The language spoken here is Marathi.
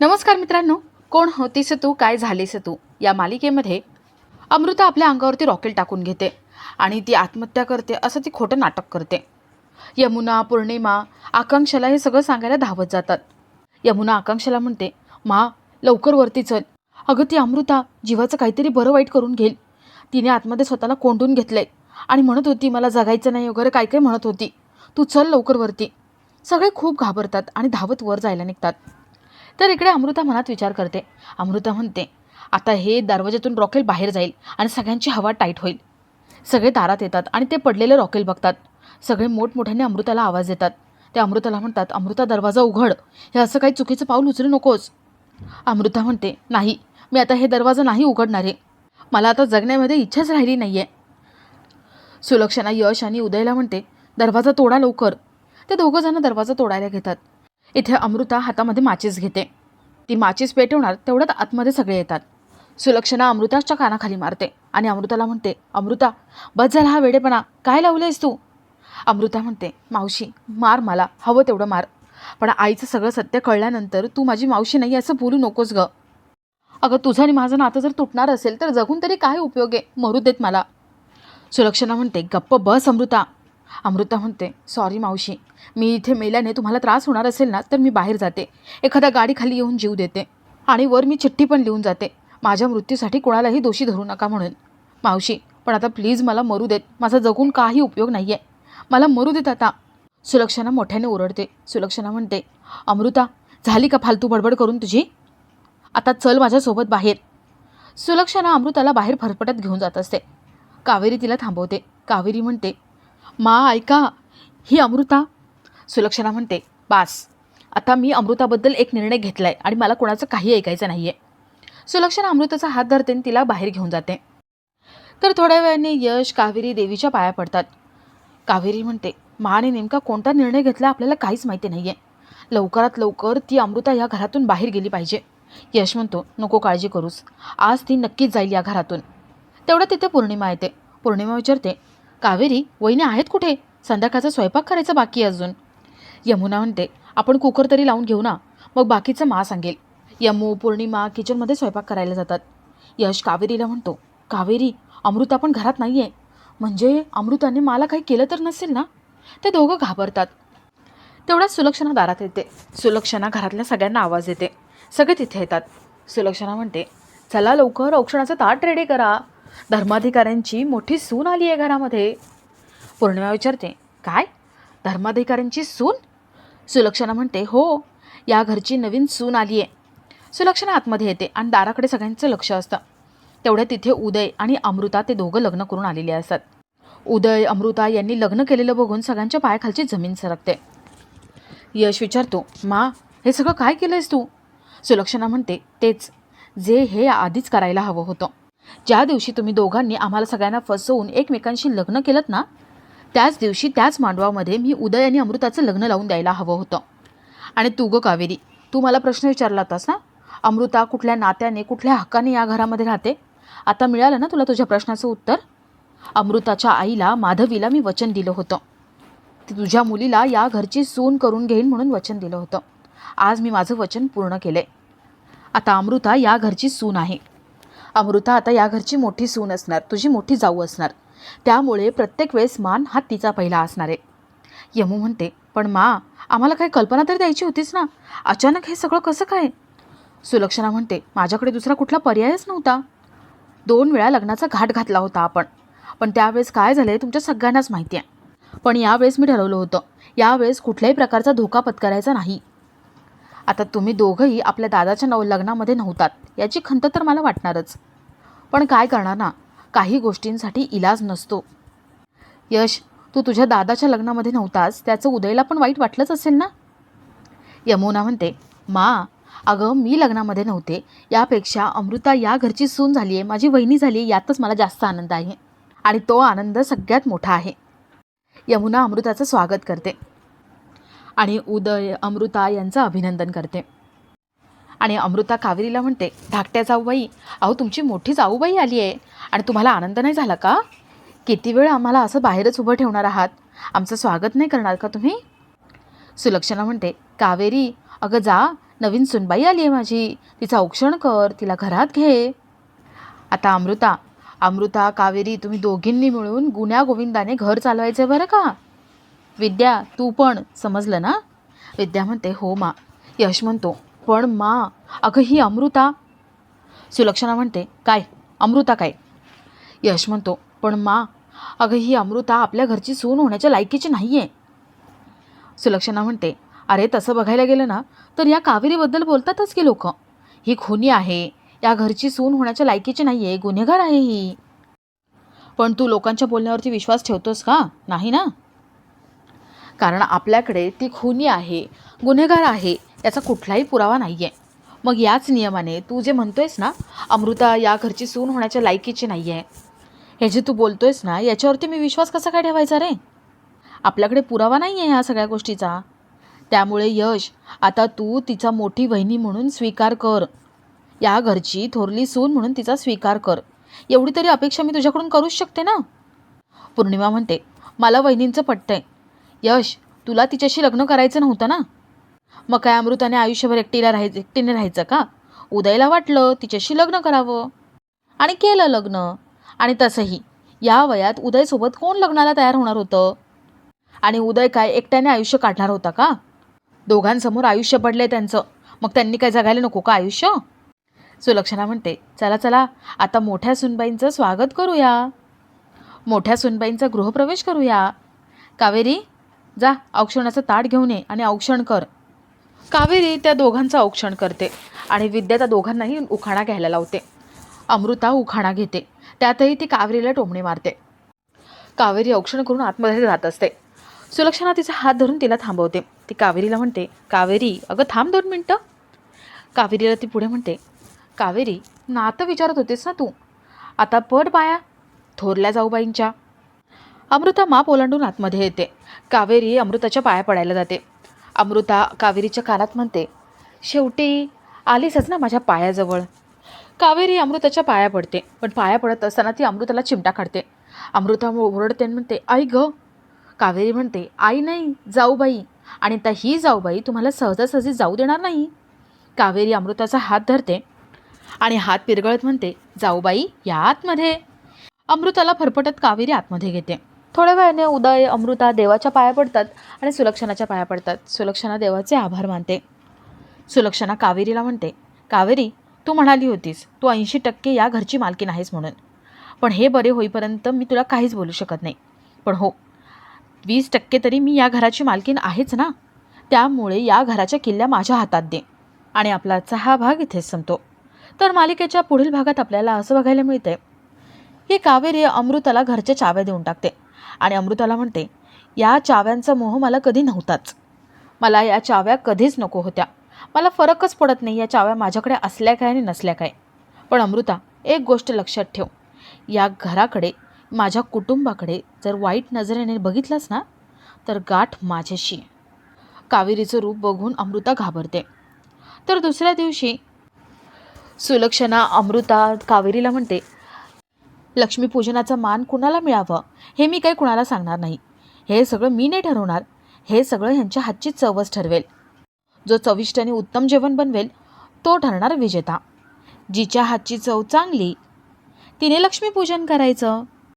नमस्कार मित्रांनो. कोण होतीस तू? काय झालीस तू? या मालिकेमध्ये अमृता आपल्या अंगावरती रॉकेल टाकून घेते आणि ती आत्महत्या करते असं ती खोटं नाटक करते. यमुना पौर्णिमा आकांक्षाला हे सगळं सांगायला धावत जातात. यमुना आकांक्षाला म्हणते मा लवकर वरती चल. अगं ती अमृता जीवाचं काहीतरी बरं वाईट करून घेईल. तिने आतमध्ये स्वतःला कोंडून घेतलंय आणि म्हणत होती मला जगायचं नाही वगैरे काय काय म्हणत होती. तू चल लवकर वरती. सगळे खूप घाबरतात आणि धावत वर जायला निघतात. तर इकडे अमृता मनात विचार करते. अमृता म्हणते आता हे दरवाज्यातून रॉकेल बाहेर जाईल आणि सगळ्यांची हवा टाईट होईल. सगळे दारात येतात आणि ते पडलेले रॉकेल बघतात. सगळे मोठमोठ्याने अमृताला आवाज देतात. ते अमृताला म्हणतात अमृता दरवाजा उघड. हे असं काही चुकीचं पाऊल उचलू नकोस. अमृता म्हणते नाही मी आता हे दरवाजा नाही उघडणार आहे. मला आता जगण्यामध्ये इच्छाच राहिली नाही आहे सुलक्षणा यश आणि उदयला म्हणते दरवाजा तोडा लवकर. ते दोघं जण दरवाजा तोडायला घेतात. इथे अमृता हातामध्ये माचीस घेते. ती माचीस पेटवणार तेवढ्यात आतमध्ये सगळे येतात. सुलक्षणा अमृताच्या कानाखाली मारते आणि अमृताला म्हणते अमृता बस झाला हा वेडेपणा. काय लावलेस तू? अमृता म्हणते मावशी मार मला. हवं तेवढं मार. पण आईचं सगळं सत्य कळल्यानंतर तू माझी मावशी नाही असं बोलू नकोस ग. अगं तुझं आणि माझं नातं जर तुटणार असेल तर जगून तरी काय उपयोग आहे? मरू देत मला. सुलक्षणा म्हणते गप्प बस अमृता. अमृता म्हणते सॉरी मावशी मी इथे मेल्याने तुम्हाला त्रास होणार असेल ना तर मी बाहेर जाते. एखाद्या गाडीखाली येऊन जीव देते आणि वर मी चिठ्ठी पण लिहून जाते. माझ्या मृत्यूसाठी कोणालाही दोषी धरू नका म्हणून. मावशी पण आता प्लीज मला मरू देत. माझा जगून काही उपयोग नाही आहे मला मरू देत आता. सुलक्षणा मोठ्याने ओरडते. सुलक्षणा म्हणते अमृता झाली का फालतू बडबड करून तुझी? आता चल माझ्यासोबत बाहेर. सुलक्षणा अमृताला बाहेर फरफटत घेऊन जात असते. कावेरी तिला थांबवते. कावेरी म्हणते मा ऐका. ही अमृता. सुलक्षणा म्हणते बास आता मी अमृताबद्दल एक निर्णय घेतला आहे आणि मला कोणाचं काही ऐकायचं नाही आहे सुलक्षणा अमृताचा हात धरते आणि तिला बाहेर घेऊन जाते. तर थोड्या वेळाने यश कावेरी देवीच्या पाया पडतात. कावेरी म्हणते माने नेमका कोणता निर्णय घेतला आपल्याला काहीच माहिती नाही आहे लवकरात लवकर ती अमृता या घरातून बाहेर गेली पाहिजे. यश म्हणतो नको काळजी करूस. आज ती नक्कीच जाईल या घरातून. तेवढं तिथे पौर्णिमा येते. पौर्णिमा विचारते कावेरी वहिनी आहेत कुठे? संध्याकाळचा स्वयंपाक करायचा बाकी अजून. यमुना म्हणते आपण कुकर तरी लावून घेऊ ना. मग बाकीचं मा सांगेल. यमू पौर्णिमा किचनमध्ये स्वयंपाक करायला जातात. यश कावेरीला म्हणतो कावेरी अमृता पण घरात नाही आहे म्हणजे अमृताने मला काही केलं तर नसेल ना? ते दोघं घाबरतात. तेवढ्याच सुलक्षणा दारात येते. सुलक्षणा घरातल्या सगळ्यांना आवाज येते सगळे तिथे येतात. सुलक्षणा म्हणते चला लवकर औक्षणाचं ताट रेडी करा. धर्माधिकाऱ्यांची मोठी सून आली आहे घरामध्ये. पौर्णिमा विचारते काय? धर्माधिकाऱ्यांची सून? सुलक्षणा म्हणते हो या घरची नवीन सून आली आहे सुलक्षणा आतमध्ये येते आणि दाराकडे सगळ्यांचं लक्ष असतं. तेवढ्या तिथे उदय आणि अमृता ते दोघं लग्न करून आलेले असतात. उदय अमृता यांनी लग्न केलेलं बघून सगळ्यांच्या पायाखालची जमीन सरकते. यश विचारतो मा हे सगळं काय केलंयस तू? सुलक्षणा म्हणते तेच जे हे आधीच करायला हवं होतं. ज्या दिवशी तुम्ही दोघांनी आम्हाला सगळ्यांना फसवून एकमेकांशी लग्न केलं ना त्याच दिवशी त्याच मांडवामध्ये मी उदय आणि अमृताचं लग्न लावून द्यायला हवं होतं. आणि तू गं कावेरी तू मला प्रश्न विचारला होतास ना अमृता कुठल्या नात्याने कुठल्या हक्काने या घरामध्ये राहते? आता मिळालं ना तुला तुझ्या प्रश्नाचं उत्तर? अमृताच्या आईला माधवीला मी वचन दिलं होतं. ती तुझ्या मुलीला या घरची सून करून घेईन म्हणून वचन दिलं होतं. आज मी माझं वचन पूर्ण केलं आहे आता अमृता या घरची सून आहे. अमृता आता या घरची मोठी सून असणार तुझी मोठी जाऊ असणार. त्यामुळे प्रत्येक वेळेस मान हा तिचा पहिला असणार आहे. यमू म्हणते पण मा आम्हाला काही कल्पना तरी द्यायची होतीच ना? अचानक हे सगळं कसं काय? सुलक्षणा म्हणते माझ्याकडे दुसरा कुठला पर्यायच नव्हता. दोन वेळा लग्नाचा घाट घातला होता आपण. पण त्यावेळेस काय झालं आहे तुमच्या सगळ्यांनाच माहिती आहे. पण यावेळेस मी ठरवलं होतं यावेळेस कुठल्याही प्रकारचा धोका पत्करायचा नाही. आता तुम्ही दोघंही आपल्या दादाच्या नव लग्नामध्ये नव्हतात याची खंत तर मला वाटणारच. पण काय करणार ना? काही गोष्टींसाठी इलाज नसतो. यश तू तुझ्या दादाच्या लग्नामध्ये नव्हतास त्याचं उदयला पण वाईट वाटलंच असेल ना? यमुना म्हणते मा अगं मी लग्नामध्ये नव्हते. यापेक्षा अमृता या घरची सून झाली आहे माझी वहिनी झाली आहे यातच मला जास्त आनंद आहे. आणि तो आनंद सगळ्यात मोठा आहे. यमुना अमृताचं स्वागत करते. आणि उदय अमृता यांचं अभिनंदन करते. आणि अमृता कावेरीला म्हणते धाकट्या जाऊबाई अहो तुमची मोठी जाऊबाई आली आहे आणि तुम्हाला आनंद नाही झाला का? किती वेळ आम्हाला असं बाहेरच उभं ठेवणार आहात? आमचं स्वागत नाही करणार का तुम्ही? सुलक्षणा म्हणते कावेरी अगं जा नवीन सुनबाई आली आहे माझी. तिचा औक्षण कर तिला घरात घे. आता अमृता अमृता कावेरी तुम्ही दोघींनी मिळून गुन्ह्या गोविंदाने घर चालवायचं आहे बरं का? विद्या तू पण समजलं ना? विद्या म्हणते हो मा. यश म्हणतो पण मा अगं ही अमृता. सुलक्षणा म्हणते काय? अमृता काय? यश म्हणतो पण मा अगं ही अमृता आपल्या घरची सून होण्याच्या लायकीची नाही आहे सुलक्षणा म्हणते अरे तसं बघायला गेलं ना तर या कावेरीबद्दल बोलतातच की लोक. ही खुनी आहे या घरची सून होण्याच्या लायकीची नाही आहे गुन्हेगार आहे ही. पण तू लोकांच्या बोलण्यावरती विश्वास ठेवतोस का? नाही ना? कारण आपल्याकडे ती खुनी आहे गुन्हेगार आहे याचा कुठलाही पुरावा नाही आहे मग याच नियमाने तू जे म्हणतोयस ना अमृता या घरची सून होण्याच्या लायकीची नाही आहे हे जे तू बोलतोयस ना याच्यावरती मी विश्वास कसा काय ठेवायचा रे? आपल्याकडे पुरावा नाही आहे ह्या सगळ्या गोष्टीचा. त्यामुळे यश आता तू तिचा मोठी बहिणी म्हणून स्वीकार कर. या घरची थोरली सून म्हणून तिचा स्वीकार कर. एवढी तरी अपेक्षा मी तुझ्याकडून करूच शकते ना? पौर्णिमा म्हणते मला वहिनींचं पटतंय. यश तुला तिच्याशी लग्न करायचं नव्हतं ना? मग काय अमृताने आयुष्यभर एकटीला राहायचं एकटीने राहायचं का? उदयला वाटलं तिच्याशी लग्न करावं. आणि केलं लग्न. आणि तसंही. या वयात उदयसोबत कोण लग्नाला तयार होणार होतं? आणि उदय काय एकट्याने आयुष्य काढणार होता का? दोघांसमोर आयुष्य पडले त्यांचं. मग त्यांनी काय जगायला नको का आयुष्य? सुलक्षणा म्हणते चला चला आता मोठ्या सुनबाईंचं स्वागत करूया. मोठ्या सुनबाईंचा गृहप्रवेश करूया. कावेरी जा औक्षणाचं ताट घेऊन ये आणि औक्षण कर. कावेरी त्या दोघांचं औक्षण करते आणि विद्या त्या दोघांनाही उखाणा घ्यायला लावते. अमृता उखाणा घेते. त्यातही ती कावेरीला टोमणी मारते. कावेरी औक्षण करून आतमध्ये जात असते. सुलक्षणा तिचा हात धरून तिला थांबवते. ती कावेरीला म्हणते कावेरी अगं थांब दोन मिनटं. कावेरीला ती पुढे म्हणते कावेरी नातं विचारत होतेस ना तू? आता पट बाया थोरल्या जाऊबाईंच्या. अमृता माप ओलांडून आतमध्ये येते. कावेरी अमृताच्या पाया पडायला जाते. अमृता कावेरीच्या कानात म्हणते शेवटी आलीसच ना माझ्या पायाजवळ. कावेरी अमृताच्या पाया पडते पण पाया पडत असताना ती अमृताला चिमटा काढते. अमृता ओरडते आणि म्हणते आई ग. कावेरी म्हणते आई नाही जाऊबाई आणि आता ही जाऊबाई तुम्हाला सहजासहजी जाऊ देणार नाही. कावेरी अमृताचा हात धरते आणि हात पिरगळत म्हणते जाऊबाई या आतमध्ये. अमृताला फरफटत कावेरी आतमध्ये घेते. थोड्या वेळाने उदय अमृता देवाच्या पाया पडतात आणि सुलक्षणाच्या पाया पडतात. सुलक्षणा देवाचे आभार मानते. सुलक्षणा कावेरीला म्हणते कावेरी तू म्हणाली होतीस तू ऐंशी टक्के या घरची मालकी आहेस म्हणून. पण हे बरे होईपर्यंत मी तुला काहीच बोलू शकत नाही. पण हो वीस टक्के तरी मी या घराची मालकीन आहेच ना? त्यामुळे या घराच्या किल्ल्या माझ्या हातात दे आणि आपलाचा हा भाग इथेच संपतो. तर मालिकेच्या पुढील भागात आपल्याला असं बघायला मिळतंय की कावेरी अमृताला घरच्या चाव्या देऊन टाकते. आणि अमृताला म्हणते या चाव्यांचा मोह मला कधी नव्हताच. मला या चाव्या कधीच नको होत्या. मला फरकच पडत नाही या चाव्या माझ्याकडे असल्या काय आणि नसल्या काय. पण अमृता एक गोष्ट लक्षात ठेव. या घराकडे माझ्या कुटुंबाकडे जर वाईट नजरेने बघितलंस ना तर गाठ माझ्याशी. कावेरीचं रूप बघून अमृता घाबरते. तर दुसऱ्या दिवशी सुलक्षणा अमृता कावेरीला म्हणते लक्ष्मीपूजनाचा मान कुणाला मिळावं हे मी काही कुणाला सांगणार नाही. हे सगळं मी नाही ठरवणार. हे सगळं ह्यांच्या हातची चवच ठरवेल. जो चविष्ट आणि उत्तम जेवण बनवेल तो ठरणार विजेता. जिच्या हातची चव चांगली तिने लक्ष्मीपूजन करायचं.